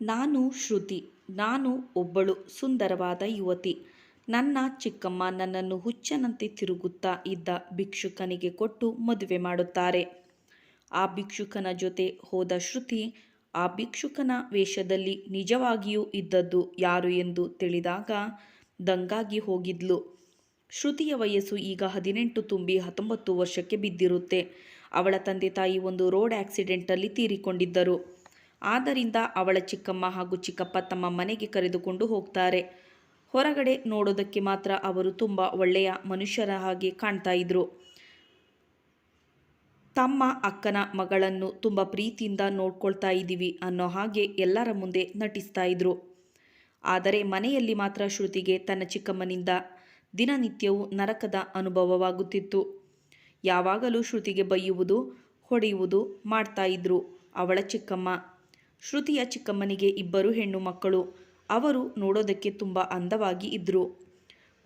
ನಾನು ಶ್ರುತಿ, ನಾನು ಒಬ್ಬಳು ಸುಂದರವಾದ ಯುವತಿ. ನನ್ನ ಚಿಕ್ಕಮ್ಮ ನನ್ನನ್ನು ಹುಚ್ಚನಂತೆ ತಿರುಗುತ್ತಾ ಇದ್ದ ಭಿಕ್ಷುಕನಿಗೆ ಕೊಟ್ಟು ಮದುವೆ ಮಾಡುತ್ತಾರೆ. ಆ ಭಿಕ್ಷುಕನ ಜೊತೆ ಹೋದ ಶ್ರುತಿ, ಆ ಭಿಕ್ಷುಕನ ವೇಷದಲ್ಲಿ ನಿಜವಾಗಿಯೂ ಇದ್ದದ್ದು ಯಾರು ಎಂದು ತಿಳಿದಾಗ ದಂಗಾಗಿ ಹೋಗಿದ್ಲು. ಶ್ರುತಿಯ ವಯಸ್ಸು ಈಗ ಹದಿನೆಂಟು ತುಂಬಿ ಹತ್ತೊಂಬತ್ತು ವರ್ಷಕ್ಕೆ ಬಿದ್ದಿರುತ್ತೆ. ಅವಳ ತಂದೆ ತಾಯಿ ಒಂದು ರೋಡ್ ಆಕ್ಸಿಡೆಂಟಲ್ಲಿ ತೀರಿಕೊಂಡಿದ್ದರು. ಆದ್ದರಿಂದ ಅವಳ ಚಿಕ್ಕಮ್ಮ ಹಾಗೂ ಚಿಕ್ಕಪ್ಪ ತಮ್ಮ ಮನೆಗೆ ಕರೆದುಕೊಂಡು ಹೋಗ್ತಾರೆ. ಹೊರಗಡೆ ನೋಡೋದಕ್ಕೆ ಮಾತ್ರ ಅವರು ತುಂಬ ಒಳ್ಳೆಯ ಮನುಷ್ಯರ ಹಾಗೆ ಕಾಣ್ತಾ ಇದ್ರು. ತಮ್ಮ ಅಕ್ಕನ ಮಗಳನ್ನು ತುಂಬ ಪ್ರೀತಿಯಿಂದ ನೋಡ್ಕೊಳ್ತಾ ಇದ್ದೀವಿ ಅನ್ನೋ ಹಾಗೆ ಎಲ್ಲರ ಮುಂದೆ ನಟಿಸ್ತಾ ಇದ್ರು. ಆದರೆ ಮನೆಯಲ್ಲಿ ಮಾತ್ರ ಶ್ರುತಿಗೆ ತನ್ನ ಚಿಕ್ಕಮ್ಮನಿಂದ ದಿನನಿತ್ಯವೂ ನರಕದ ಅನುಭವವಾಗುತ್ತಿತ್ತು. ಯಾವಾಗಲೂ ಶ್ರುತಿಗೆ ಬೈಯುವುದು, ಹೊಡೆಯುವುದು ಮಾಡ್ತಾ ಇದ್ರು ಅವಳ ಚಿಕ್ಕಮ್ಮ. ಶ್ರುತಿಯ ಚಿಕ್ಕಮ್ಮನಿಗೆ ಇಬ್ಬರು ಹೆಣ್ಣು ಮಕ್ಕಳು. ಅವರು ನೋಡೋದಕ್ಕೆ ತುಂಬ ಅಂದವಾಗಿ ಇದ್ದರು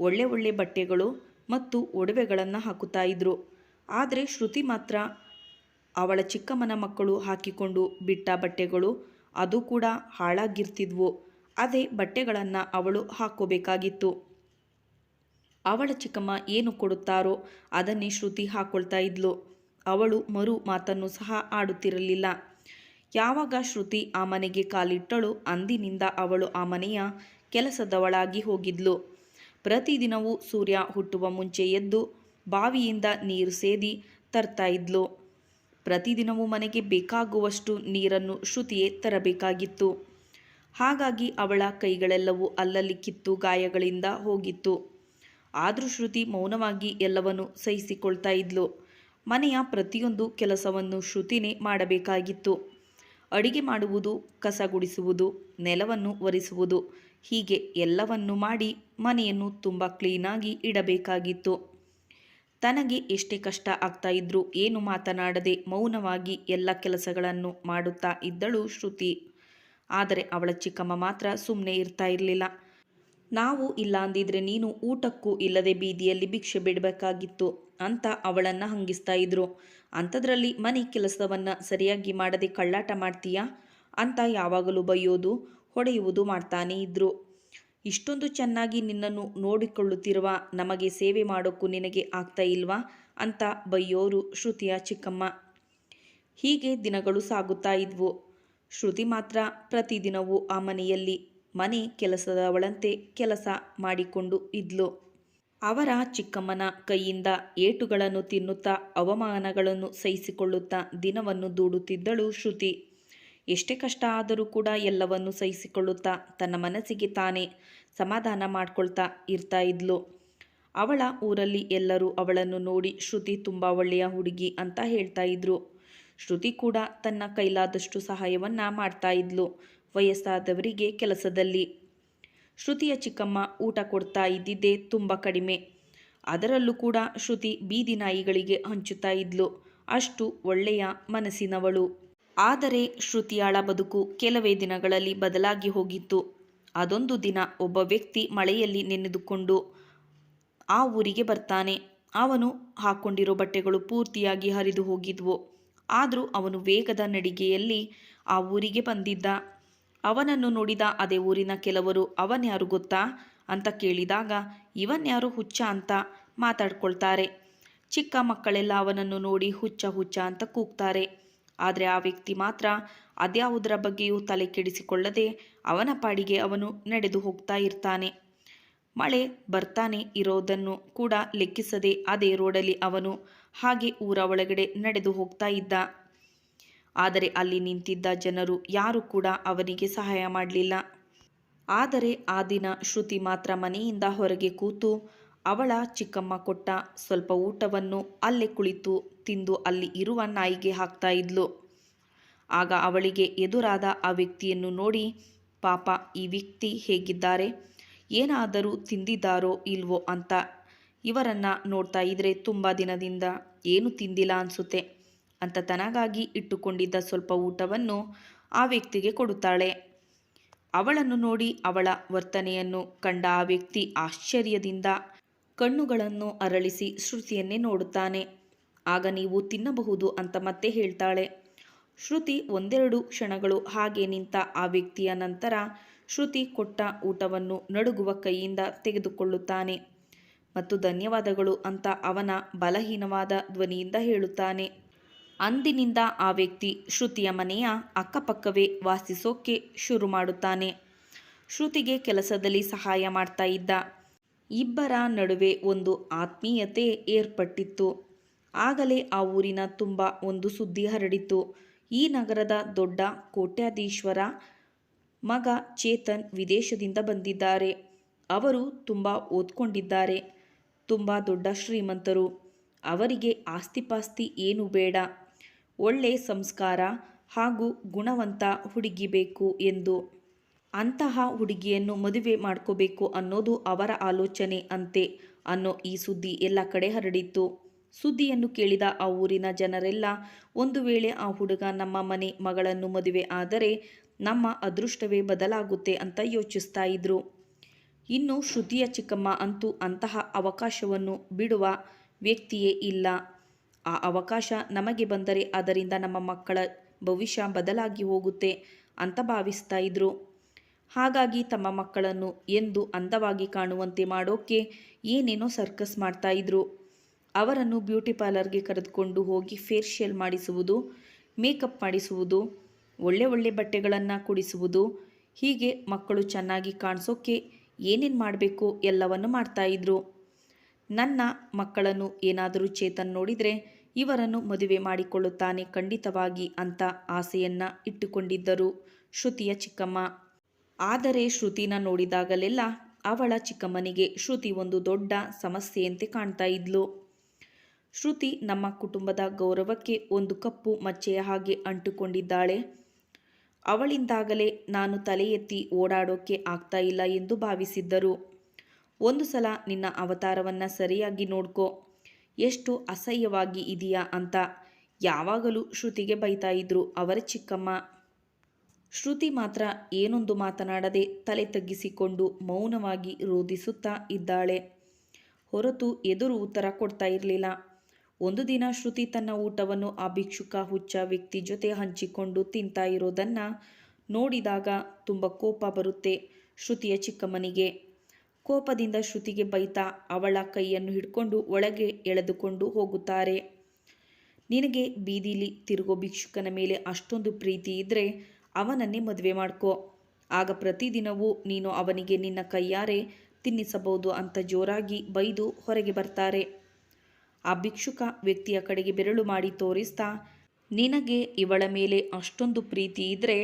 ಒಳ್ಳೆ ಒಳ್ಳೆ ಬಟ್ಟೆಗಳು ಮತ್ತು ಒಡವೆಗಳನ್ನು ಹಾಕುತ್ತಾ ಇದ್ದರು ಆದರೆ ಶ್ರುತಿ ಮಾತ್ರ ಅವಳ ಚಿಕ್ಕಮ್ಮನ ಮಕ್ಕಳು ಹಾಕಿಕೊಂಡು ಬಿಟ್ಟ ಬಟ್ಟೆಗಳು ಅದು ಕೂಡ ಹಾಳಾಗಿರ್ತಿದ್ವು. ಅದೇ ಬಟ್ಟೆಗಳನ್ನು ಅವಳು ಹಾಕೋಬೇಕಾಗಿತ್ತು ಅವಳ ಚಿಕ್ಕಮ್ಮ ಏನು ಕೊಡುತ್ತಾರೋ ಅದನ್ನೇ ಶ್ರುತಿ ಹಾಕೊಳ್ತಾ ಇದ್ಲು. ಅವಳು ಮರು ಮಾತನ್ನು ಸಹ ಆಡುತ್ತಿರಲಿಲ್ಲ. ಯಾವಾಗ ಶ್ರುತಿ ಆ ಮನೆಗೆ ಕಾಲಿಟ್ಟಳು ಅಂದಿನಿಂದ ಅವಳು ಆ ಮನೆಯ ಕೆಲಸದವಳಾಗಿ ಹೋಗಿದ್ಲು. ಪ್ರತಿದಿನವೂ ಸೂರ್ಯ ಹುಟ್ಟುವ ಮುಂಚೆ ಎದ್ದು ಬಾವಿಯಿಂದ ನೀರು ಸೇದಿ ತರ್ತಾ ಇದ್ಲು. ಪ್ರತಿದಿನವೂ ಮನೆಗೆ ಬೇಕಾಗುವಷ್ಟು ನೀರನ್ನು ಶ್ರುತಿಯೇ ತರಬೇಕಾಗಿತ್ತು. ಹಾಗಾಗಿ ಅವಳ ಕೈಗಳೆಲ್ಲವೂ ಅಲ್ಲಲ್ಲಿ ಕಿತ್ತು ಗಾಯಗಳಿಂದ ಹೋಗಿತ್ತು. ಆದರೂ ಶ್ರುತಿ ಮೌನವಾಗಿ ಎಲ್ಲವನ್ನು ಸಹಿಸಿಕೊಳ್ತಾ ಇದ್ಲು. ಮನೆಯ ಪ್ರತಿಯೊಂದು ಕೆಲಸವನ್ನು ಶ್ರುತಿನೇ ಮಾಡಬೇಕಾಗಿತ್ತು. ಅಡಿಗೆ ಮಾಡುವುದು, ಕಸ ಗುಡಿಸುವುದು, ನೆಲವನ್ನು ಒರೆಸುವುದು, ಹೀಗೆ ಎಲ್ಲವನ್ನು ಮಾಡಿ ಮನೆಯನ್ನು ತುಂಬ ಕ್ಲೀನಾಗಿ ಇಡಬೇಕಾಗಿತ್ತು. ತನಗೆ ಎಷ್ಟೇ ಕಷ್ಟ ಆಗ್ತಾ ಇದ್ರೂ ಏನು ಮಾತನಾಡದೆ ಮೌನವಾಗಿ ಎಲ್ಲ ಕೆಲಸಗಳನ್ನು ಮಾಡುತ್ತಾ ಇದ್ದಳು ಶ್ರುತಿ. ಆದರೆ ಅವಳ ಚಿಕ್ಕಮ್ಮ ಮಾತ್ರ ಸುಮ್ಮನೆ ಇರ್ತಾ ಇರಲಿಲ್ಲ. ನಾವು ಇಲ್ಲಾಂದಿದ್ರೆ ನೀನು ಊಟಕ್ಕೂ ಇಲ್ಲದೆ ಬೀದಿಯಲ್ಲಿ ಭಿಕ್ಷೆ ಬಿಡಬೇಕಾಗಿತ್ತು ಅಂತ ಅವಳನ್ನು ಹಂಗಿಸ್ತಾ ಇದ್ರು. ಅಂಥದ್ರಲ್ಲಿ ಮನೆ ಕೆಲಸವನ್ನು ಸರಿಯಾಗಿ ಮಾಡದೆ ಕಳ್ಳಾಟ ಮಾಡ್ತೀಯಾ? ಅಂತ ಯಾವಾಗಲೂ ಬೈಯೋದು, ಹೊಡೆಯುವುದು ಮಾಡ್ತಾನೆ ಇದ್ರು. ಇಷ್ಟೊಂದು ಚೆನ್ನಾಗಿ ನಿನ್ನನ್ನು ನೋಡಿಕೊಳ್ಳುತ್ತಿರುವ ನಮಗೆ ಸೇವೆ ಮಾಡೋಕ್ಕೂ ನಿನಗೆ ಆಗ್ತಾ ಇಲ್ವಾ? ಅಂತ ಬೈಯೋರು ಶ್ರುತಿಯ ಚಿಕ್ಕಮ್ಮ. ಹೀಗೆ ದಿನಗಳು ಸಾಗುತ್ತಾ ಇದ್ವು. ಶ್ರುತಿ ಮಾತ್ರ ಪ್ರತಿದಿನವೂ ಆ ಮನೆಯಲ್ಲಿ ಮನೆ ಕೆಲಸದವಳಂತೆ ಕೆಲಸ ಮಾಡಿಕೊಂಡು ಇದ್ಲು. ಅವರ ಚಿಕ್ಕಮ್ಮನ ಕೈಯಿಂದ ಏಟುಗಳನ್ನು ತಿನ್ನುತ್ತಾ ಅವಮಾನಗಳನ್ನು ಸಹಿಸಿಕೊಳ್ಳುತ್ತಾ ದಿನವನ್ನು ದೂಡುತ್ತಿದ್ದಳು ಶ್ರುತಿ. ಎಷ್ಟೇ ಕಷ್ಟ ಆದರೂ ಕೂಡ ಎಲ್ಲವನ್ನು ಸಹಿಸಿಕೊಳ್ಳುತ್ತಾ ತನ್ನ ಮನಸ್ಸಿಗೆ ತಾನೇ ಸಮಾಧಾನ ಮಾಡಿಕೊಳ್ತಾ ಇರ್ತಾ ಇದ್ಲು. ಅವಳ ಊರಲ್ಲಿ ಎಲ್ಲರೂ ಅವಳನ್ನು ನೋಡಿ ಶ್ರುತಿ ತುಂಬ ಒಳ್ಳೆಯ ಹುಡುಗಿ ಅಂತ ಹೇಳ್ತಾ ಇದ್ರು. ಶ್ರುತಿ ಕೂಡ ತನ್ನ ಕೈಲಾದಷ್ಟು ಸಹಾಯವನ್ನು ಮಾಡ್ತಾ ಇದ್ಲು. ವಯಸ್ಸಾದವರಿಗೆ ಕೆಲಸದಲ್ಲಿ. ಶ್ರುತಿಯ ಚಿಕ್ಕಮ್ಮ ಊಟ ಕೊಡ್ತಾ ಇದ್ದಿದ್ದೇ ತುಂಬ ಕಡಿಮೆ. ಅದರಲ್ಲೂ ಕೂಡ ಶ್ರುತಿ ಬೀದಿ ನಾಯಿಗಳಿಗೆ ಹಂಚುತ್ತಾ ಇದ್ಲು. ಅಷ್ಟು ಒಳ್ಳೆಯ ಮನಸ್ಸಿನವಳು. ಆದರೆ ಶ್ರುತಿಯಾಳ ಬದುಕು ಕೆಲವೇ ದಿನಗಳಲ್ಲಿ ಬದಲಾಗಿ ಹೋಗಿತ್ತು. ಅದೊಂದು ದಿನ ಒಬ್ಬ ವ್ಯಕ್ತಿ ಮಳೆಯಲ್ಲಿ ನೆನೆದುಕೊಂಡು ಆ ಊರಿಗೆ ಬರ್ತಾನೆ. ಅವನು ಹಾಕ್ಕೊಂಡಿರೋ ಬಟ್ಟೆಗಳು ಪೂರ್ತಿಯಾಗಿ ಹರಿದು ಹೋಗಿದ್ವು. ಆದರೂ ಅವನು ವೇಗದ ನಡಿಗೆಯಲ್ಲಿ ಆ ಊರಿಗೆ ಬಂದಿದ್ದ. ಅವನನ್ನು ನೋಡಿದ ಅದೇ ಊರಿನ ಕೆಲವರು ಅವನ್ಯಾರು ಗೊತ್ತಾ? ಅಂತ ಕೇಳಿದಾಗ ಇವನ್ಯಾರು ಹುಚ್ಚ ಅಂತ ಮಾತಾಡ್ಕೊಳ್ತಾರೆ. ಚಿಕ್ಕ ಮಕ್ಕಳೆಲ್ಲ ಅವನನ್ನು ನೋಡಿ ಹುಚ್ಚ ಹುಚ್ಚ ಅಂತ ಕೂಗ್ತಾರೆ. ಆದರೆ ಆ ವ್ಯಕ್ತಿ ಮಾತ್ರ ಅದ್ಯಾವುದರ ಬಗ್ಗೆಯೂ ತಲೆ ಕೆಡಿಸಿಕೊಳ್ಳದೆ ಅವನ ಪಾಡಿಗೆ ಅವನು ನಡೆದು ಹೋಗ್ತಾ ಇರ್ತಾನೆ. ಮಳೆ ಬರ್ತಾನೆ ಇರೋದನ್ನು ಕೂಡ ಲೆಕ್ಕಿಸದೆ ಅದೇ ರೋಡಲ್ಲಿ ಅವನು ಹಾಗೆ ಊರ ಒಳಗಡೆ ನಡೆದು ಹೋಗ್ತಾ ಇದ್ದ. ಆದರೆ ಅಲ್ಲಿ ನಿಂತಿದ್ದ ಜನರು ಯಾರೂ ಕೂಡ ಅವನಿಗೆ ಸಹಾಯ ಮಾಡಲಿಲ್ಲ. ಆದರೆ ಆ ದಿನ ಶ್ರುತಿ ಮಾತ್ರ ಮನೆಯಿಂದ ಹೊರಗೆ ಕೂತು ಅವಳ ಚಿಕ್ಕಮ್ಮ ಕೊಟ್ಟ ಸ್ವಲ್ಪ ಊಟವನ್ನು ಅಲ್ಲೇ ಕುಳಿತು ತಿಂದು ಅಲ್ಲಿ ಇರುವ ನಾಯಿಗೆ ಹಾಕ್ತಾ ಇದ್ಲು. ಆಗ ಅವಳಿಗೆ ಎದುರಾದ ಆ ವ್ಯಕ್ತಿಯನ್ನು ನೋಡಿ, ಪಾಪ, ಈ ವ್ಯಕ್ತಿ ಹೇಗಿದ್ದಾರೆ? ಏನಾದರೂ ತಿಂದಿದ್ದಾರೋ ಇಲ್ವೋ ಅಂತ ಇವರನ್ನು ನೋಡ್ತಾ ಇದ್ರೆ ತುಂಬ ದಿನದಿಂದ ಏನು ತಿಂದಿಲ್ಲ ಅನಿಸುತ್ತೆ. ಅಂತ ತನಗಾಗಿ ಇಟ್ಟುಕೊಂಡಿದ್ದ ಸ್ವಲ್ಪ ಊಟವನ್ನು ಆ ವ್ಯಕ್ತಿಗೆ ಕೊಡುತ್ತಾಳೆ. ಅವಳನ್ನು ನೋಡಿ ಅವಳ ವರ್ತನೆಯನ್ನು ಕಂಡ ಆ ವ್ಯಕ್ತಿ ಆಶ್ಚರ್ಯದಿಂದ ಕಣ್ಣುಗಳನ್ನು ಅರಳಿಸಿ ಶ್ರುತಿಯನ್ನೇ ನೋಡುತ್ತಾನೆ. ಆಗ ನೀವು ತಿನ್ನಬಹುದು ಅಂತ ಮತ್ತೆ ಹೇಳ್ತಾಳೆ. ಶ್ರುತಿ ಒಂದೆರಡು ಕ್ಷಣಗಳು ಹಾಗೆ ನಿಂತ ಆ ವ್ಯಕ್ತಿಯ ನಂತರ ಶ್ರುತಿ ಕೊಟ್ಟ ಊಟವನ್ನು ನಡುಗುವ ಕೈಯಿಂದ ತೆಗೆದುಕೊಳ್ಳುತ್ತಾನೆ ಮತ್ತು ಧನ್ಯವಾದಗಳು ಅಂತ ಅವನ ಬಲಹೀನವಾದ ಧ್ವನಿಯಿಂದ ಹೇಳುತ್ತಾನೆ. ಅಂದಿನಿಂದ ಆ ವ್ಯಕ್ತಿ ಶ್ರುತಿಯ ಮನೆಯ ಅಕ್ಕಪಕ್ಕವೇ ವಾಸಿಸೋಕೆ ಶುರು ಮಾಡುತ್ತಾನೆ. ಶ್ರುತಿಗೆ ಕೆಲಸದಲ್ಲಿ ಸಹಾಯ ಮಾಡ್ತಾ ಇದ್ದ. ಇಬ್ಬರ ನಡುವೆ ಒಂದು ಆತ್ಮೀಯತೆ ಏರ್ಪಟ್ಟಿತ್ತು. ಆಗಲೇ ಆ ಊರಿನ ತುಂಬ ಒಂದು ಸುದ್ದಿ ಹರಡಿತು. ಈ ನಗರದ ದೊಡ್ಡ ಕೋಟ್ಯಾಧೀಶ್ವರ ಮಗ ಚೇತನ್ ವಿದೇಶದಿಂದ ಬಂದಿದ್ದಾರೆ. ಅವರು ತುಂಬ ಓದ್ಕೊಂಡಿದ್ದಾರೆ. ತುಂಬ ದೊಡ್ಡ ಶ್ರೀಮಂತರು. ಅವರಿಗೆ ಆಸ್ತಿಪಾಸ್ತಿ ಏನು ಬೇಡ. ಒಳ್ಳೆ ಸಂಸ್ಕಾರ ಹಾಗೂ ಗುಣವಂತ ಹುಡುಗಿ ಬೇಕು ಎಂದು. ಅಂತಹ ಹುಡುಗಿಯನ್ನು ಮದುವೆ ಮಾಡ್ಕೋಬೇಕು ಅನ್ನೋದು ಅವರ ಆಲೋಚನೆ ಅಂತೆ ಅನ್ನೋ ಈ ಸುದ್ದಿ ಎಲ್ಲ ಕಡೆ ಹರಡಿತ್ತು. ಸುದ್ದಿಯನ್ನು ಕೇಳಿದ ಆ ಊರಿನ ಜನರೆಲ್ಲ, ಒಂದು ವೇಳೆ ಆ ಹುಡುಗ ನಮ್ಮ ಮನೆ ಮಗಳನ್ನು ಮದುವೆ ಆದರೆ ನಮ್ಮ ಅದೃಷ್ಟವೇ ಬದಲಾಗುತ್ತೆ ಅಂತ ಯೋಚಿಸ್ತಾ ಇದ್ರು. ಇನ್ನು ಶ್ರುತಿಯ ಚಿಕ್ಕಮ್ಮ ಅಂತೂ ಅಂತಹ ಅವಕಾಶವನ್ನು ಬಿಡುವ ವ್ಯಕ್ತಿಯೇ ಇಲ್ಲ. ಆ ಅವಕಾಶ ನಮಗೆ ಬಂದರೆ ಅದರಿಂದ ನಮ್ಮ ಮಕ್ಕಳ ಭವಿಷ್ಯ ಬದಲಾಗಿ ಹೋಗುತ್ತೆ ಅಂತ ಭಾವಿಸ್ತಾ ಇದ್ರು. ಹಾಗಾಗಿ ತಮ್ಮ ಮಕ್ಕಳನ್ನು ಎಂದು ಅಂದವಾಗಿ ಕಾಣುವಂತೆ ಮಾಡೋಕ್ಕೆ ಏನೇನೋ ಸರ್ಕಸ್ ಮಾಡ್ತಾ ಇದ್ರು. ಅವರನ್ನು ಬ್ಯೂಟಿ ಪಾರ್ಲರ್ಗೆ ಕರೆದುಕೊಂಡು ಹೋಗಿ ಫೇಶಿಯಲ್ ಮಾಡಿಸುವುದು, ಮೇಕಪ್ ಮಾಡಿಸುವುದು, ಒಳ್ಳೆ ಒಳ್ಳೆ ಬಟ್ಟೆಗಳನ್ನು ಕುಡಿಸುವುದು, ಹೀಗೆ ಮಕ್ಕಳು ಚೆನ್ನಾಗಿ ಕಾಣಿಸೋಕ್ಕೆ ಏನೇನು ಮಾಡಬೇಕು ಎಲ್ಲವನ್ನು ಮಾಡ್ತಾಯಿದ್ರು ನನ್ನ ಮಕ್ಕಳನ್ನು ಏನಾದರೂ ಚೇತನ್ ನೋಡಿದರೆ ಇವರನ್ನು ಮದುವೆ ಮಾಡಿಕೊಳ್ಳುತ್ತಾನೆ ಖಂಡಿತವಾಗಿ ಅಂತ ಆಸೆಯನ್ನು ಇಟ್ಟುಕೊಂಡಿದ್ದರು ಶ್ರುತಿಯ ಚಿಕ್ಕಮ್ಮ. ಆದರೆ ಶ್ರುತಿನ ನೋಡಿದಾಗಲೆಲ್ಲ ಅವಳ ಚಿಕ್ಕಮ್ಮನಿಗೆ ಶ್ರುತಿ ಒಂದು ದೊಡ್ಡ ಸಮಸ್ಯೆಯಂತೆ ಕಾಣ್ತಾ ಇದ್ಲು. ಶ್ರುತಿ ನಮ್ಮ ಕುಟುಂಬದ ಗೌರವಕ್ಕೆ ಒಂದು ಕಪ್ಪು ಮಚ್ಚೆಯ ಹಾಗೆ ಅಂಟುಕೊಂಡಿದ್ದಾಳೆ. ಅವಳಿಂದಾಗಲೇ ನಾನು ತಲೆ ಎತ್ತಿ ಓಡಾಡೋಕ್ಕೆ ಆಗ್ತಾ ಇಲ್ಲ ಎಂದು ಭಾವಿಸಿದ್ದರು. ಒಂದು ಸಲ ನಿನ್ನ ಅವತಾರವನ್ನು ಸರಿಯಾಗಿ ನೋಡ್ಕೋ. ಎಷ್ಟು ಅಸಹ್ಯವಾಗಿ ಇದೆಯಾ ಅಂತ ಯಾವಾಗಲೂ ಶ್ರುತಿಗೆ ಬೈತಾ ಇದ್ರು ಅವರ ಚಿಕ್ಕಮ್ಮ. ಶ್ರುತಿ ಮಾತ್ರ ಏನೊಂದು ಮಾತನಾಡದೆ ತಲೆ ತಗ್ಗಿಸಿಕೊಂಡು ಮೌನವಾಗಿ ರೋಧಿಸುತ್ತಾ ಇದ್ದಾಳೆ. ಹೊರತು ಎದುರು ಉತ್ತರ ಕೊಡ್ತಾ ಇರಲಿಲ್ಲ. ಒಂದು ದಿನ ಶ್ರುತಿ ತನ್ನ ಊಟವನ್ನು ಆ ಭಿಕ್ಷುಕ ಹುಚ್ಚ ವ್ಯಕ್ತಿ ಜೊತೆ ಹಂಚಿಕೊಂಡು ತಿಂತಾ ಇರೋದನ್ನು ನೋಡಿದಾಗ ತುಂಬ ಕೋಪ ಬರುತ್ತೆ ಶ್ರುತಿಯ ಚಿಕ್ಕಮ್ಮನಿಗೆ. ಕೋಪದಿಂದ ಶ್ರುತಿಗೆ ಬೈತಾ ಅವಳ ಕೈಯನ್ನು ಹಿಡ್ಕೊಂಡು ಒಳಗೆ ಎಳೆದುಕೊಂಡು ಹೋಗುತ್ತಾರೆ. ನಿನಗೆ ಬೀದಿಲಿ ತಿರುಗೋ ಭಿಕ್ಷುಕನ ಮೇಲೆ ಅಷ್ಟೊಂದು ಪ್ರೀತಿ ಇದ್ದರೆ ಅವನನ್ನೇ ಮದುವೆ ಮಾಡ್ಕೋ. ಆಗ ಪ್ರತಿದಿನವೂ ನೀನು ಅವನಿಗೆ ನಿನ್ನ ಕೈಯಾರೆ ತಿನ್ನಿಸಬಹುದು ಅಂತ ಜೋರಾಗಿ ಬೈದು ಹೊರಗೆ ಬರ್ತಾರೆ. ಆ ಭಿಕ್ಷುಕ ವ್ಯಕ್ತಿಯ ಕಡೆಗೆ ಬೆರಳು ಮಾಡಿ ತೋರಿಸ್ತಾ, ನಿನಗೆ ಇವಳ ಮೇಲೆ ಅಷ್ಟೊಂದು ಪ್ರೀತಿ ಇದ್ದರೆ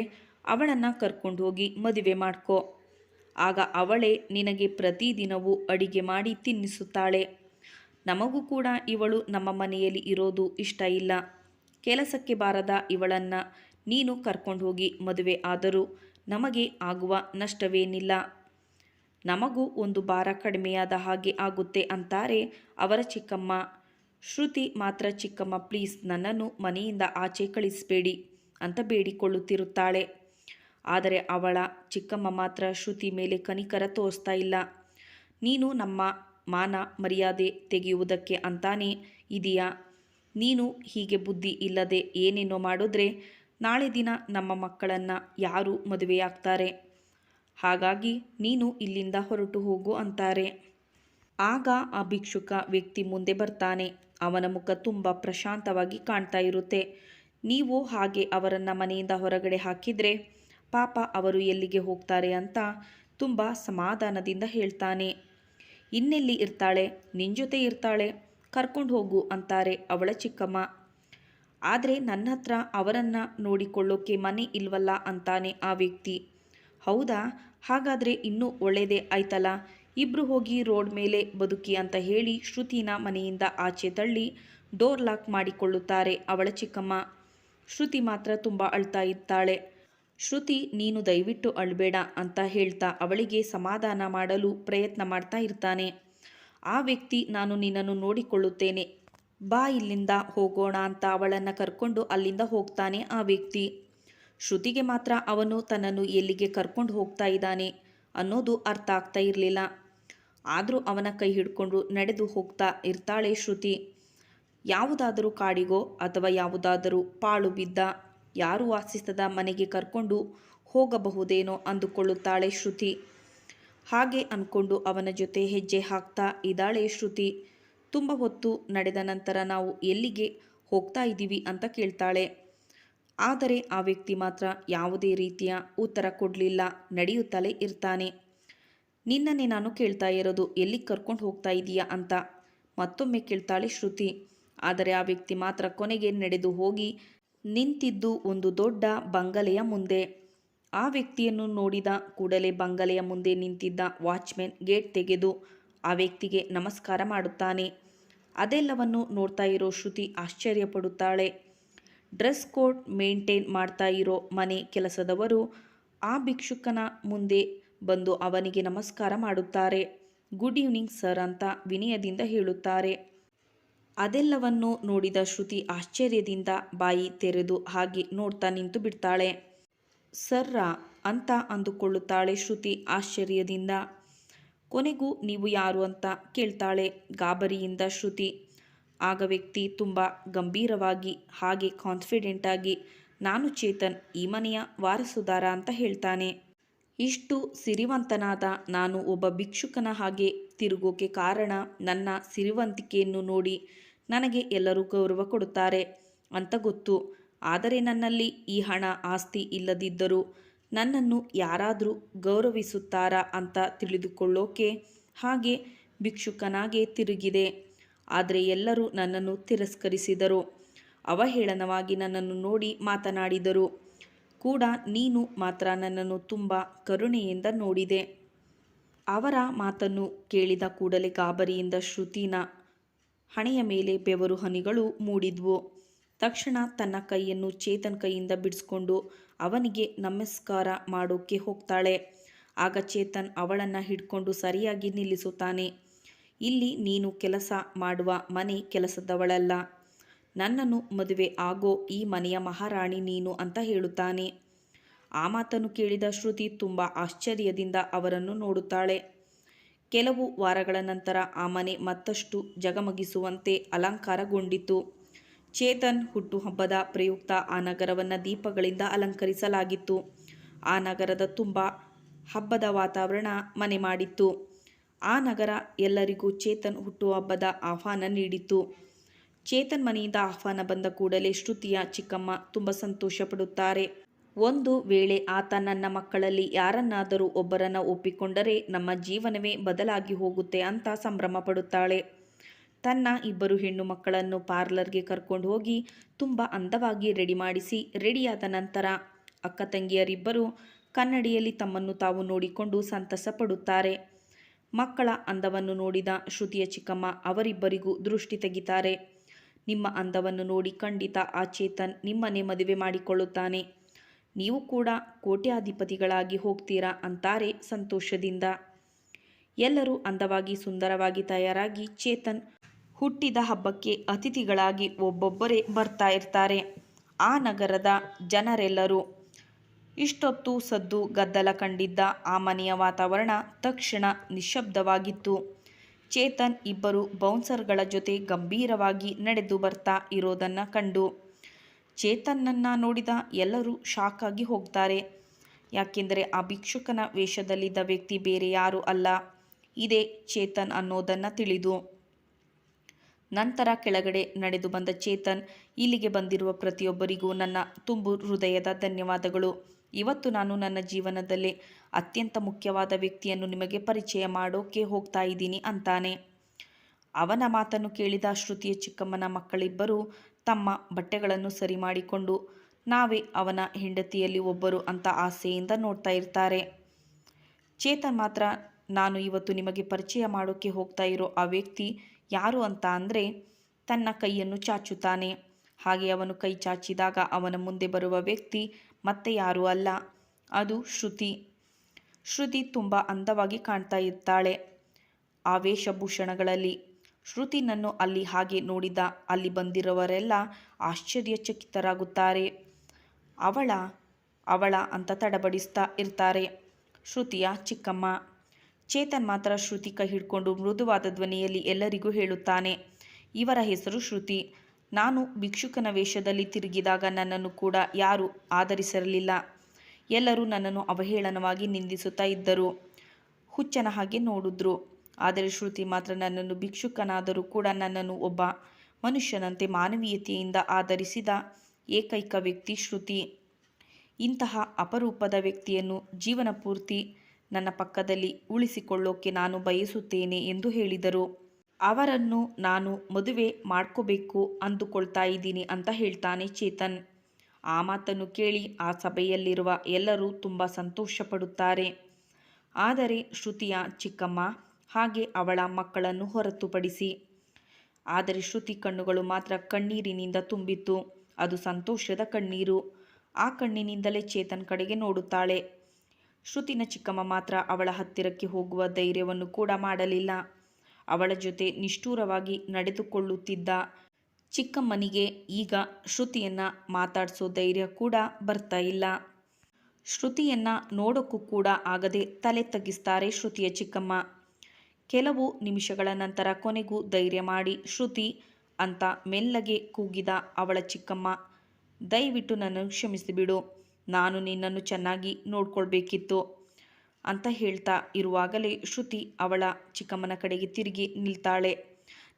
ಅವಳನ್ನು ಕರ್ಕೊಂಡು ಹೋಗಿ ಮದುವೆ ಮಾಡ್ಕೋ. ಆಗ ಅವಳೇ ನಿನಗೆ ಪ್ರತಿದಿನವೂ ಅಡಿಗೆ ಮಾಡಿ ತಿನ್ನಿಸುತ್ತಾಳೆ. ನಮಗೂ ಕೂಡ ಇವಳು ನಮ್ಮ ಮನೆಯಲ್ಲಿ ಇರೋದು ಇಷ್ಟ ಇಲ್ಲ. ಕೆಲಸಕ್ಕೆ ಬಾರದ ಇವಳನ್ನು ನೀನು ಕರ್ಕೊಂಡು ಹೋಗಿ ಮದುವೆ ಆದರೂ ನಮಗೆ ಆಗುವ ನಷ್ಟವೇನಿಲ್ಲ. ನಮಗೂ ಒಂದು ಭಾರ ಕಡಿಮೆಯಾದ ಹಾಗೆ ಆಗುತ್ತೆ ಅಂತಾರೆ ಅವರ ಚಿಕ್ಕಮ್ಮ. ಶ್ರುತಿ ಮಾತ್ರ, ಚಿಕ್ಕಮ್ಮ, ಪ್ಲೀಸ್ ನನ್ನನ್ನು ಮನೆಯಿಂದ ಆಚೆ ಕಳಿಸಬೇಡಿ ಅಂತ ಬೇಡಿಕೊಳ್ಳುತ್ತಿರುತ್ತಾಳೆ. ಆದರೆ ಅವಳ ಚಿಕ್ಕಮ್ಮ ಮಾತ್ರ ಶ್ರುತಿ ಮೇಲೆ ಕನಿಕರ ತೋರಿಸ್ತಾ ಇಲ್ಲ. ನೀನು ನಮ್ಮ ಮಾನ ಮರ್ಯಾದೆ ತೆಗೆಯುವುದಕ್ಕೆ ಅಂತಾನೆ ಇದೆಯಾ? ನೀನು ಹೀಗೆ ಬುದ್ಧಿ ಇಲ್ಲದೆ ಏನೇನೋ ಮಾಡಿದ್ರೆ ನಾಳೆ ದಿನ ನಮ್ಮ ಮಕ್ಕಳನ್ನು ಯಾರು ಮದುವೆಯಾಗ್ತಾರೆ? ಹಾಗಾಗಿ ನೀನು ಇಲ್ಲಿಂದ ಹೊರಟು ಹೋಗು ಅಂತಾರೆ. ಆಗ ಆ ಭಿಕ್ಷುಕ ವ್ಯಕ್ತಿ ಮುಂದೆ ಬರ್ತಾನೆ. ಅವನ ಮುಖ ತುಂಬ ಪ್ರಶಾಂತವಾಗಿ ಕಾಣ್ತಾ ಇರುತ್ತೆ. ನೀವು ಹಾಗೆ ಅವರನ್ನು ಮನೆಯಿಂದ ಹೊರಗಡೆ ಹಾಕಿದರೆ ಪಾಪ ಅವರು ಎಲ್ಲಿಗೆ ಹೋಗ್ತಾರೆ ಅಂತ ತುಂಬ ಸಮಾಧಾನದಿಂದ ಹೇಳ್ತಾನೆ. ಇನ್ನೆಲ್ಲಿ ಇರ್ತಾಳೆ? ನಿನ್ನ ಜೊತೆ ಇರ್ತಾಳೆ. ಕರ್ಕೊಂಡು ಹೋಗು ಅಂತಾರೆ ಅವಳ ಚಿಕ್ಕಮ್ಮ. ಆದರೆ ನನ್ನ ಹತ್ರ ಅವರನ್ನು ನೋಡಿಕೊಳ್ಳೋಕೆ ಮನೆ ಇಲ್ವಲ್ಲ ಅಂತಾನೆ ಆ ವ್ಯಕ್ತಿ. ಹೌದಾ? ಹಾಗಾದರೆ ಇನ್ನೂ ಒಳ್ಳೆಯದೇ ಆಯ್ತಲ್ಲ? ಇಬ್ಬರು ಹೋಗಿ ರೋಡ್ ಮೇಲೆ ಬದುಕಿ ಅಂತ ಹೇಳಿ ಶ್ರುತಿನ ಮನೆಯಿಂದ ಆಚೆ ತಳ್ಳಿ ಡೋರ್ ಲಾಕ್ ಮಾಡಿಕೊಳ್ಳುತ್ತಾರೆ ಅವಳ ಚಿಕ್ಕಮ್ಮ. ಶ್ರುತಿ ಮಾತ್ರ ತುಂಬ ಅಳ್ತಾ ಇದ್ದಾಳೆ ಶ್ರುತಿ, ನೀನು ದಯವಿಟ್ಟು ಅಳ್ಬೇಡ ಅಂತ ಹೇಳ್ತಾ ಅವಳಿಗೆ ಸಮಾಧಾನ ಮಾಡಲು ಪ್ರಯತ್ನ ಮಾಡ್ತಾ ಇರ್ತಾನೆ. ಆ ವ್ಯಕ್ತಿ, ನಾನು ನಿನ್ನನ್ನು ನೋಡಿಕೊಳ್ಳುತ್ತೇನೆ. ಬಾ ಇಲ್ಲಿಂದ ಹೋಗೋಣ ಅಂತ ಅವಳನ್ನು ಕರ್ಕೊಂಡು ಅಲ್ಲಿಂದ ಹೋಗ್ತಾನೆ ಆ ವ್ಯಕ್ತಿ. ಶ್ರುತಿಗೆ ಮಾತ್ರ ಅವನು ತನ್ನನ್ನು ಎಲ್ಲಿಗೆ ಕರ್ಕೊಂಡು ಹೋಗ್ತಾ ಇದ್ದಾನೆ ಅನ್ನೋದು ಅರ್ಥ ಆಗ್ತಾ ಇರಲಿಲ್ಲ. ಆದರೂ ಅವನ ಕೈ ಹಿಡ್ಕೊಂಡು ನಡೆದು ಹೋಗ್ತಾ ಇರ್ತಾಳೆ ಶ್ರುತಿ. ಯಾವುದಾದರೂ ಕಾಡಿಗೋ ಅಥವಾ ಯಾವುದಾದರೂ ಪಾಳು ಬಿದ್ದ ಯಾರು ವಾಸಿಸದ ಮನೆಗೆ ಕರ್ಕೊಂಡು ಹೋಗಬಹುದೇನೋ ಅಂದುಕೊಳ್ಳುತ್ತಾಳೆ ಶ್ರುತಿ. ಹಾಗೆ ಅಂದ್ಕೊಂಡು ಅವನ ಜೊತೆ ಹೆಜ್ಜೆ ಹಾಕ್ತಾ ಇದ್ದಾಳೆ ಶ್ರುತಿ. ತುಂಬ ಹೊತ್ತು ನಡೆದ ನಂತರ ನಾವು ಎಲ್ಲಿಗೆ ಹೋಗ್ತಾ ಇದ್ದೀವಿ ಅಂತ ಕೇಳ್ತಾಳೆ. ಆದರೆ ಆ ವ್ಯಕ್ತಿ ಮಾತ್ರ ಯಾವುದೇ ರೀತಿಯ ಉತ್ತರ ಕೊಡಲಿಲ್ಲ, ನಡೆಯುತ್ತಲೇ ಇರ್ತಾನೆ. ನಿನ್ನನ್ನೇ ನಾನು ಕೇಳ್ತಾ ಇರೋದು ಎಲ್ಲಿಗೆ ಕರ್ಕೊಂಡು ಹೋಗ್ತಾ ಇದೀಯಾ ಅಂತ ಮತ್ತೊಮ್ಮೆ ಕೇಳ್ತಾಳೆ ಶ್ರುತಿ. ಆದರೆ ಆ ವ್ಯಕ್ತಿ ಮಾತ್ರ ಕೊನೆಗೆ ನಡೆದು ಹೋಗಿ ನಿಂತಿದ್ದು ಒಂದು ದೊಡ್ಡ ಬಂಗಲೆಯ ಮುಂದೆ. ಆ ವ್ಯಕ್ತಿಯನ್ನು ನೋಡಿದ ಕೂಡಲೇ ಬಂಗಲೆಯ ಮುಂದೆ ನಿಂತಿದ್ದ ವಾಚ್ಮೆನ್ ಗೇಟ್ ತೆಗೆದು ಆ ವ್ಯಕ್ತಿಗೆ ನಮಸ್ಕಾರ ಮಾಡುತ್ತಾನೆ. ಅದೆಲ್ಲವನ್ನು ನೋಡ್ತಾ ಇರೋ ಶ್ರುತಿ ಆಶ್ಚರ್ಯಪಡುತ್ತಾಳೆ. ಡ್ರೆಸ್ ಕೋಡ್ ಮೇಂಟೈನ್ ಮಾಡ್ತಾ ಇರೋ ಮನೆ ಕೆಲಸದವರು ಆ ಭಿಕ್ಷುಕನ ಮುಂದೆ ಬಂದು ಅವನಿಗೆ ನಮಸ್ಕಾರ ಮಾಡುತ್ತಾರೆ. ಗುಡ್ ಈವ್ನಿಂಗ್ ಸರ್ ಅಂತ ವಿನಯದಿಂದ ಹೇಳುತ್ತಾರೆ. ಅದೆಲ್ಲವನ್ನು ನೋಡಿದ ಶ್ರುತಿ ಆಶ್ಚರ್ಯದಿಂದ ಬಾಯಿ ತೆರೆದು ಹಾಗೆ ನೋಡ್ತಾ ನಿಂತು ಬಿಡ್ತಾಳೆ. ಸರ್ರ ಅಂತ ಅಂದುಕೊಳ್ಳುತ್ತಾಳೆ ಶ್ರುತಿ ಆಶ್ಚರ್ಯದಿಂದ. ಕೊನೆಗೂ ನೀವು ಯಾರು ಅಂತ ಕೇಳ್ತಾಳೆ ಗಾಬರಿಯಿಂದ ಶ್ರುತಿ. ಆಗ ವ್ಯಕ್ತಿ ತುಂಬ ಗಂಭೀರವಾಗಿ ಹಾಗೆ ಕಾನ್ಫಿಡೆಂಟಾಗಿ ನಾನು ಚೇತನ್, ಈ ಮನೆಯ ವಾರಸುದಾರ ಅಂತ ಹೇಳ್ತಾನೆ. ಇಷ್ಟು ಸಿರಿವಂತನಾದ ನಾನು ಒಬ್ಬ ಭಿಕ್ಷುಕನ ಹಾಗೆ ತಿರುಗೋಕೆ ಕಾರಣ ನನ್ನ ಸಿರಿವಂತಿಕೆಯನ್ನು ನೋಡಿ ನನಗೆ ಎಲ್ಲರೂ ಗೌರವ ಕೊಡುತ್ತಾರೆ ಅಂತ ಗೊತ್ತು. ಆದರೆ ನನ್ನಲ್ಲಿ ಈ ಹಣ ಆಸ್ತಿ ಇಲ್ಲದಿದ್ದರೂ ನನ್ನನ್ನು ಯಾರಾದರೂ ಗೌರವಿಸುತ್ತಾರಾ ಅಂತ ತಿಳಿದುಕೊಳ್ಳೋಕೆ ಹಾಗೆ ಭಿಕ್ಷುಕನಾಗೆ ತಿರುಗಿದೆ. ಆದರೆ ಎಲ್ಲರೂ ನನ್ನನ್ನು ತಿರಸ್ಕರಿಸಿದರು. ಅವಹೇಳನವಾಗಿ ನನ್ನನ್ನು ನೋಡಿ ಮಾತನಾಡಿದರು. ಕೂಡ ನೀನು ಮಾತ್ರ ನನ್ನನ್ನು ತುಂಬ ಕರುಣೆಯಿಂದ ನೋಡಿದೆ. ಅವರ ಮಾತನ್ನು ಕೇಳಿದ ಕೂಡಲೇ ಗಾಬರಿಯಿಂದ ಶ್ರುತಿನ ಹಣೆಯ ಮೇಲೆ ಬೆವರು ಹನಿಗಳು ಮೂಡಿದ್ವು. ತಕ್ಷಣ ತನ್ನ ಕೈಯನ್ನು ಚೇತನ್ ಕೈಯಿಂದ ಬಿಡಿಸ್ಕೊಂಡು ಅವನಿಗೆ ನಮಸ್ಕಾರ ಮಾಡೋಕ್ಕೆ ಹೋಗ್ತಾಳೆ. ಆಗ ಚೇತನ್ ಅವಳನ್ನು ಹಿಡ್ಕೊಂಡು ಸರಿಯಾಗಿ ನಿಲ್ಲಿಸುತ್ತಾನೆ. ಇಲ್ಲಿ ನೀನು ಕೆಲಸ ಮಾಡುವ ಮನೆ ಕೆಲಸದವಳಲ್ಲ. ನನ್ನನ್ನು ಮದುವೆ ಆಗೋ ಈ ಮನೆಯ ಮಹಾರಾಣಿ ನೀನು ಅಂತ ಹೇಳುತ್ತಾನೆ. ಆ ಮಾತನ್ನು ಕೇಳಿದ ಶ್ರುತಿ ತುಂಬ ಆಶ್ಚರ್ಯದಿಂದ ಅವರನ್ನು ನೋಡುತ್ತಾಳೆ. ಕೆಲವು ವಾರಗಳ ನಂತರ ಆ ಮನೆ ಮತ್ತಷ್ಟು ಜಗಮಗಿಸುವಂತೆ ಅಲಂಕಾರಗೊಂಡಿತು. ಚೇತನ್ ಹುಟ್ಟುಹಬ್ಬದ ಪ್ರಯುಕ್ತ ಆ ನಗರವನ್ನು ದೀಪಗಳಿಂದ ಅಲಂಕರಿಸಲಾಗಿತ್ತು. ಆ ನಗರದ ತುಂಬ ಹಬ್ಬದ ವಾತಾವರಣ ಮನೆ ಮಾಡಿತ್ತು. ಆ ನಗರ ಎಲ್ಲರಿಗೂ ಚೇತನ್ ಹುಟ್ಟುಹಬ್ಬದ ಆಹ್ವಾನ ನೀಡಿತು. ಚೇತನ್ ಮನೆಯಿಂದ ಆಹ್ವಾನ ಬಂದ ಕೂಡಲೇ ಶ್ರುತಿಯ ಚಿಕ್ಕಮ್ಮ ತುಂಬ ಸಂತೋಷಪಡುತ್ತಾರೆ. ಒಂದು ವೇಳೆ ಆತ ನನ್ನ ಮಕ್ಕಳಲ್ಲಿ ಯಾರನ್ನಾದರೂ ಒಬ್ಬರನ್ನು ಒಪ್ಪಿಕೊಂಡರೆ ನಮ್ಮ ಜೀವನವೇ ಬದಲಾಗಿ ಹೋಗುತ್ತೆ ಅಂತ ಸಂಭ್ರಮ ಪಡುತ್ತಾಳೆ ತನ್ನ ಇಬ್ಬರು ಹೆಣ್ಣು ಮಕ್ಕಳನ್ನು ಪಾರ್ಲರ್ಗೆ ಕರ್ಕೊಂಡು ಹೋಗಿ ತುಂಬ ಅಂದವಾಗಿ ರೆಡಿ ಮಾಡಿಸಿ ರೆಡಿಯಾದ ನಂತರ ಅಕ್ಕ ತಂಗಿಯರಿಬ್ಬರು ಕನ್ನಡಿಯಲ್ಲಿ ತಮ್ಮನ್ನು ತಾವು ನೋಡಿಕೊಂಡು ಸಂತಸ ಪಡುತ್ತಾರೆ. ಮಕ್ಕಳ ಅಂದವನ್ನು ನೋಡಿದ ಶ್ರುತಿಯ ಚಿಕ್ಕಮ್ಮ ಅವರಿಬ್ಬರಿಗೂ ದೃಷ್ಟಿ ತೆಗಿತಾರೆ. ನಿಮ್ಮ ಅಂದವನ್ನು ನೋಡಿ ಖಂಡಿತ ಆ ಚೇತನ್ ನಿಮ್ಮನೆ ಮದುವೆ ಮಾಡಿಕೊಳ್ಳುತ್ತಾನೆ. ನೀವು ಕೂಡ ಕೋಟ್ಯಾಧಿಪತಿಗಳಾಗಿ ಹೋಗ್ತೀರಾ ಅಂತಾರೆ ಸಂತೋಷದಿಂದ. ಎಲ್ಲರೂ ಅಂದವಾಗಿ ಸುಂದರವಾಗಿ ತಯಾರಾಗಿ ಚೇತನ್ ಹುಟ್ಟಿದ ಹಬ್ಬಕ್ಕೆ ಅತಿಥಿಗಳಾಗಿ ಒಬ್ಬೊಬ್ಬರೇ ಬರ್ತಾ ಇರ್ತಾರೆ. ಆ ನಗರದ ಜನರೆಲ್ಲರೂ ಇಷ್ಟೊತ್ತು ಸದ್ದು ಗದ್ದಲ ಕಂಡಿದ್ದ ಆ ಮನೆಯ ವಾತಾವರಣ ತಕ್ಷಣ ನಿಶ್ಶಬ್ದವಾಗಿತ್ತು ಚೇತನ್ ಇಬ್ಬರು ಬೌನ್ಸರ್ಗಳ ಜೊತೆ ಗಂಭೀರವಾಗಿ ನಡೆದು ಬರ್ತಾ ಇರೋದನ್ನು ಕಂಡು ಚೇತನ್ನನ್ನು ನೋಡಿದ ಎಲ್ಲರೂ ಶಾಕ್ ಆಗಿ ಹೋಗ್ತಾರೆ. ಯಾಕೆಂದರೆ ಆ ಭಿಕ್ಷುಕನ ವೇಷದಲ್ಲಿದ್ದ ವ್ಯಕ್ತಿ ಬೇರೆ ಯಾರೂ ಅಲ್ಲ. ಇದೇ ಚೇತನ್ ಅನ್ನೋದನ್ನು ತಿಳಿದು. ನಂತರ ಕೆಳಗಡೆ ನಡೆದು ಬಂದ ಚೇತನ್ ಇಲ್ಲಿಗೆ ಬಂದಿರುವ ಪ್ರತಿಯೊಬ್ಬರಿಗೂ ನನ್ನ ತುಂಬು ಹೃದಯದ ಧನ್ಯವಾದಗಳು. ಇವತ್ತು ನಾನು ನನ್ನ ಜೀವನದಲ್ಲಿ ಅತ್ಯಂತ ಮುಖ್ಯವಾದ ವ್ಯಕ್ತಿಯನ್ನು ನಿಮಗೆ ಪರಿಚಯ ಮಾಡೋಕೆ ಹೋಗ್ತಾ ಇದ್ದೀನಿ ಅಂತಾನೆ. ಅವನ ಮಾತನ್ನು ಕೇಳಿದ ಶ್ರುತಿಯ ಚಿಕ್ಕಮ್ಮನ ಮಕ್ಕಳಿಬ್ಬರು ತಮ್ಮ ಬಟ್ಟೆಗಳನ್ನು ಸರಿ ಮಾಡಿಕೊಂಡು ನಾವೇ ಅವನ ಹೆಂಡತಿಯಲ್ಲಿ ಒಬ್ಬರು ಅಂತ ಆಸೆಯಿಂದ ನೋಡ್ತಾ ಇರ್ತಾರೆ. ಚೇತನ್ ಮಾತ್ರ, ನಾನು ಇವತ್ತು ನಿಮಗೆ ಪರಿಚಯ ಮಾಡೋಕ್ಕೆ ಹೋಗ್ತಾ ಇರೋ ಆ ವ್ಯಕ್ತಿ ಯಾರು ಅಂತ ಅಂದರೆ ತನ್ನ ಕೈಯನ್ನು ಚಾಚುತ್ತಾನೆ. ಹಾಗೆ ಅವನು ಕೈ ಚಾಚಿದಾಗ ಅವನ ಮುಂದೆ ಬರುವ ವ್ಯಕ್ತಿ ಮತ್ತೆ ಯಾರೂ ಅಲ್ಲ. ಅದು ಶ್ರುತಿ. ಶ್ರುತಿ ತುಂಬ ಅಂದವಾಗಿ ಕಾಣ್ತಾ ಇರ್ತಾಳೆ. ಆ ವೇಷಭೂಷಣಗಳಲ್ಲಿ ಶ್ರುತಿನನ್ನು ಅಲ್ಲಿ ಹಾಗೆ ನೋಡಿದ ಅಲ್ಲಿ ಬಂದಿರುವವರೆಲ್ಲ ಆಶ್ಚರ್ಯಚಕಿತರಾಗುತ್ತಾರೆ. ಅವಳ ಅವಳ ಅಂತ ತಡಬಡಿಸ್ತಾ ಇರ್ತಾರೆ. ಶ್ರುತಿಯ ಚಿಕ್ಕಮ್ಮ. ಚೇತನ್ ಮಾತ್ರ ಶ್ರುತಿ ಕೈ ಹಿಡ್ಕೊಂಡು ಮೃದುವಾದ ಧ್ವನಿಯಲ್ಲಿ ಎಲ್ಲರಿಗೂ ಹೇಳುತ್ತಾನೆ. ಇವರ ಹೆಸರು ಶ್ರುತಿ. ನಾನು ಭಿಕ್ಷುಕನ ವೇಷದಲ್ಲಿ ತಿರುಗಿದಾಗ ನನ್ನನ್ನು ಕೂಡ ಯಾರೂ ಆಧರಿಸಿರಲಿಲ್ಲ. ಎಲ್ಲರೂ ನನ್ನನ್ನು ಅವಹೇಳನವಾಗಿ ನಿಂದಿಸುತ್ತಾ ಇದ್ದರು. ಹುಚ್ಚನ ಹಾಗೆ ನೋಡಿದ್ರು. ಆದರೆ ಶ್ರುತಿ ಮಾತ್ರ ನನ್ನನ್ನು ಭಿಕ್ಷುಕನಾದರೂ ಕೂಡ ನನ್ನನ್ನು ಒಬ್ಬ ಮನುಷ್ಯನಂತೆ ಮಾನವೀಯತೆಯಿಂದ ಆಧರಿಸಿದ ಏಕೈಕ ವ್ಯಕ್ತಿ ಶ್ರುತಿ. ಇಂತಹ ಅಪರೂಪದ ವ್ಯಕ್ತಿಯನ್ನು ಜೀವನ ಪೂರ್ತಿ ನನ್ನ ಪಕ್ಕದಲ್ಲಿ ಉಳಿಸಿಕೊಳ್ಳೋಕೆ ನಾನು ಬಯಸುತ್ತೇನೆ ಎಂದು ಹೇಳಿದರು. ಅವರನ್ನು ನಾನು ಮದುವೆ ಮಾಡ್ಕೋಬೇಕು ಅಂದುಕೊಳ್ತಾ ಇದ್ದೀನಿ ಅಂತ ಹೇಳ್ತಾನೆ ಚೇತನ್. ಆ ಮಾತನ್ನು ಕೇಳಿ ಆ ಸಭೆಯಲ್ಲಿರುವ ಎಲ್ಲರೂ ತುಂಬ ಸಂತೋಷಪಡುತ್ತಾರೆ. ಆದರೆ ಶ್ರುತಿಯ ಚಿಕ್ಕಮ್ಮ ಹಾಗೆ ಅವಳ ಮಕ್ಕಳನ್ನು ಹೊರತುಪಡಿಸಿ. ಆದರೆ ಶ್ರುತಿ ಕಣ್ಣುಗಳು ಮಾತ್ರ ಕಣ್ಣೀರಿನಿಂದ ತುಂಬಿತ್ತು. ಅದು ಸಂತೋಷದ ಕಣ್ಣೀರು. ಆ ಕಣ್ಣಿನಿಂದಲೇ ಚೇತನ್ ಕಡೆಗೆ ನೋಡುತ್ತಾಳೆ. ಶ್ರುತಿನ ಚಿಕ್ಕಮ್ಮ ಮಾತ್ರ ಅವಳ ಹತ್ತಿರಕ್ಕೆ ಹೋಗುವ ಧೈರ್ಯವನ್ನು ಕೂಡ ಮಾಡಲಿಲ್ಲ. ಅವಳ ಜೊತೆ ನಿಷ್ಠೂರವಾಗಿ ನಡೆದುಕೊಳ್ಳುತ್ತಿದ್ದ ಚಿಕ್ಕಮ್ಮನಿಗೆ ಈಗ ಶ್ರುತಿಯನ್ನು ಮಾತಾಡಿಸೋ ಧೈರ್ಯ ಕೂಡ ಬರ್ತಾ ಇಲ್ಲ. ಶ್ರುತಿಯನ್ನು ನೋಡೋಕ್ಕೂ ಕೂಡ ಆಗದೆ ತಲೆ ತಗ್ಗಿಸ್ತಾರೆ ಶ್ರುತಿಯ ಚಿಕ್ಕಮ್ಮ. ಕೆಲವು ನಿಮಿಷಗಳ ನಂತರ ಕೊನೆಗೂ ಧೈರ್ಯ ಮಾಡಿ, ಶ್ರುತಿ, ಅಂತ ಮೆಲ್ಲಗೆ ಕೂಗಿದ ಅವಳ ಚಿಕ್ಕಮ್ಮ, ದಯವಿಟ್ಟು ನನ್ನನ್ನು ಕ್ಷಮಿಸಿಬಿಡು. ನಾನು ನಿನ್ನನ್ನು ಚೆನ್ನಾಗಿ ನೋಡ್ಕೊಳ್ಬೇಕಿತ್ತು, ಅಂತ ಹೇಳ್ತಾ ಇರುವಾಗಲೇ ಶ್ರುತಿ ಅವಳ ಚಿಕ್ಕಮ್ಮನ ಕಡೆಗೆ ತಿರುಗಿ ನಿಲ್ತಾಳೆ.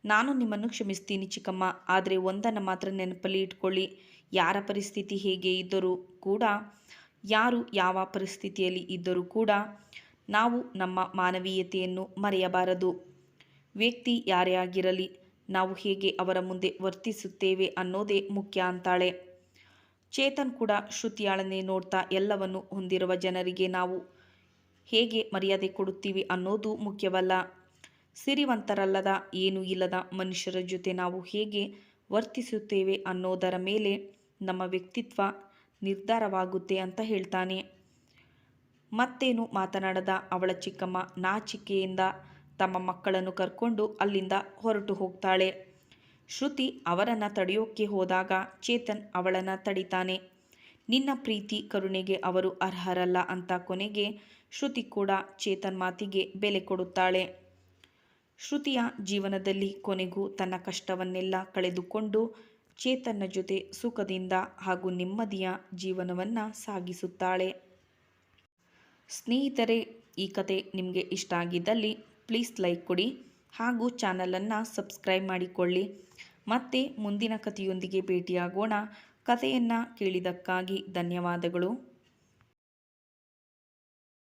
ನಾನು ನಿಮ್ಮನ್ನು ಕ್ಷಮಿಸ್ತೀನಿ ಚಿಕ್ಕಮ್ಮ, ಆದರೆ ಒಂದನ್ನು ಮಾತ್ರ ನೆನಪಲ್ಲಿ ಇಟ್ಕೊಳ್ಳಿ. ಯಾರ ಪರಿಸ್ಥಿತಿ ಹೇಗೆ ಇದ್ದರೂ ಕೂಡ, ಯಾರು ಯಾವ ಪರಿಸ್ಥಿತಿಯಲ್ಲಿ ಇದ್ದರೂ ಕೂಡ ನಾವು ನಮ್ಮ ಮಾನವೀಯತೆಯನ್ನು ಮರೆಯಬಾರದು. ವ್ಯಕ್ತಿ ಯಾರೇ ಆಗಿರಲಿ ನಾವು ಹೇಗೆ ಅವರ ಮುಂದೆ ವರ್ತಿಸುತ್ತೇವೆ ಅನ್ನೋದೇ ಮುಖ್ಯ ಅಂತಾಳೆ. ಚೇತನ್ ಕೂಡ ಶ್ರುತಿಯಾಳನೆ ನೋಡ್ತಾ ಎಲ್ಲವನ್ನು ಹೊಂದಿರುವ ಜನರಿಗೆ ನಾವು ಹೇಗೆ ಮರ್ಯಾದೆ ಕೊಡುತ್ತೀವಿ ಅನ್ನೋದು ಮುಖ್ಯವಲ್ಲ. ಸಿರಿವಂತರಲ್ಲದ, ಏನೂ ಇಲ್ಲದ ಮನುಷ್ಯರ ಜೊತೆ ನಾವು ಹೇಗೆ ವರ್ತಿಸುತ್ತೇವೆ ಅನ್ನೋದರ ಮೇಲೆ ನಮ್ಮ ವ್ಯಕ್ತಿತ್ವ ನಿರ್ಧಾರವಾಗುತ್ತೆ ಅಂತ ಹೇಳ್ತಾನೆ. ಮತ್ತೇನು ಮಾತನಾಡದ ಅವಳ ಚಿಕ್ಕಮ್ಮ ನಾಚಿಕೆಯಿಂದ ತಮ್ಮ ಮಕ್ಕಳನ್ನು ಕರ್ಕೊಂಡು ಅಲ್ಲಿಂದ ಹೊರಟು ಹೋಗ್ತಾಳೆ. ಶ್ರುತಿ ಅವರನ್ನು ತಡೆಯೋಕ್ಕೆ ಹೋದಾಗ ಚೇತನ್ ಅವಳನ್ನು ತಡಿತಾನೆ. ನಿನ್ನ ಪ್ರೀತಿ, ಕರುಣೆಗೆ ಅವರು ಅರ್ಹರಲ್ಲ ಅಂತ ಕೊನೆಗೆ ಶ್ರುತಿ ಕೂಡ ಚೇತನ್ ಮಾತಿಗೆ ಬೆಲೆ ಕೊಡುತ್ತಾಳೆ. ಶ್ರುತಿಯ ಜೀವನದಲ್ಲಿ ಕೊನೆಗೂ ತನ್ನ ಕಷ್ಟವನ್ನೆಲ್ಲ ಕಳೆದುಕೊಂಡು ಚೇತನ್ನ ಜೊತೆ ಸುಖದಿಂದ ಹಾಗೂ ನೆಮ್ಮದಿಯ ಜೀವನವನ್ನು ಸಾಗಿಸುತ್ತಾಳೆ. ಸ್ನೇಹಿತರೆ, ಈ ಕತೆ ನಿಮಗೆ ಇಷ್ಟ ಆಗಿದ್ದಲ್ಲಿ ಪ್ಲೀಸ್ ಲೈಕ್ ಕೊಡಿ ಹಾಗೂ ಚಾನಲನ್ನು ಸಬ್ಸ್ಕ್ರೈಬ್ ಮಾಡಿಕೊಳ್ಳಿ. ಮತ್ತೆ ಮುಂದಿನ ಕಥೆಯೊಂದಿಗೆ ಭೇಟಿಯಾಗೋಣ. ಕಥೆಯನ್ನು ಕೇಳಿದ್ದಕ್ಕಾಗಿ ಧನ್ಯವಾದಗಳು.